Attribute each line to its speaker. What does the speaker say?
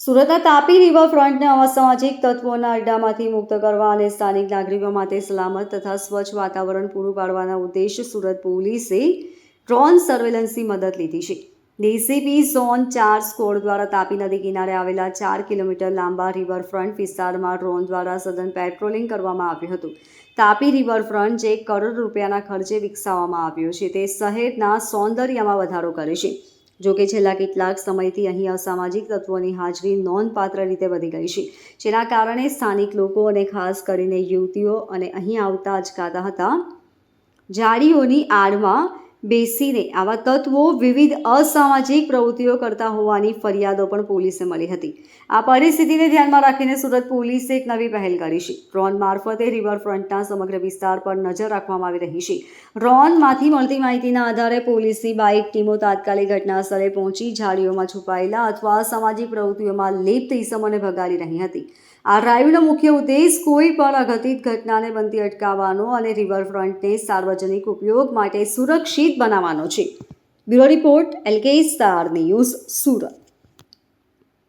Speaker 1: સુરતના તાપી રિવરફ્રન્ટને અસામાજિક તત્વોના અડ્ડામાંથી મુક્ત કરવા અને સ્થાનિક નાગરિકો માટે સલામત તથા સ્વચ્છ વાતાવરણ પૂરું પાડવાના ઉદ્દેશ સુરત પોલીસે ડ્રોન સર્વેલન્સની મદદ લીધી છે. ડીસીપી ઝોન ચાર સ્કોડ દ્વારા તાપી નદી કિનારે આવેલા ચાર કિલોમીટર લાંબા રિવરફ્રન્ટ વિસ્તારમાં ડ્રોન દ્વારા સઘન પેટ્રોલિંગ કરવામાં આવ્યું હતું. તાપી રિવરફ્રન્ટ જે કરોડ રૂપિયાના ખર્ચે વિકસાવવામાં આવ્યો છે, તે શહેરના સૌંદર્યમાં વધારો કરે છે. જો કે છેલ્લા કેટલાક સમયથી અહીં અસામાજિક તત્વોની હાજરી નોંધપાત્ર રીતે વધી ગઈ છે. જેના કારણે સ્થાનિક લોકો અને ખાસ કરીને યુવતીઓ અને અહીં આવતા અચકાતા હતા. જાળીઓની આડમાં બેસીને આવા તત્વો વિવિધ અસામાજિક પ્રવૃત્તિઓ કરતા હોવાની ફરિયાદો પણ પોલીસે મળી હતી. આ પરિસ્થિતિને ધ્યાનમાં રાખીને સુરત પોલીસે એક નવી પહેલ કરી છે. ડ્રોન મારફતે રિવરફ્રન્ટના સમગ્ર વિસ્તાર પર નજર રાખવામાં આવી રહી છે. ડ્રોનમાંથી મળતી માહિતીના આધારે પોલીસની બાઇક ટીમો તાત્કાલિક ઘટના સ્થળે પહોંચી ઝાડીઓમાં છુપાયેલા અથવા અસામાજિક પ્રવૃત્તિઓમાં લિપ્ત ઈસમોને ભગાડી રહી હતી. આ ડ્રાઈવનો મુખ્ય ઉદ્દેશ કોઈ પણ અઘટિત ઘટનાને બનતી અટકાવવાનો અને રિવરફ્રન્ટને સાર્વજનિક ઉપયોગ માટે સુરક્ષિત બનાવવાનો છે. Bureau report LK star news Surat.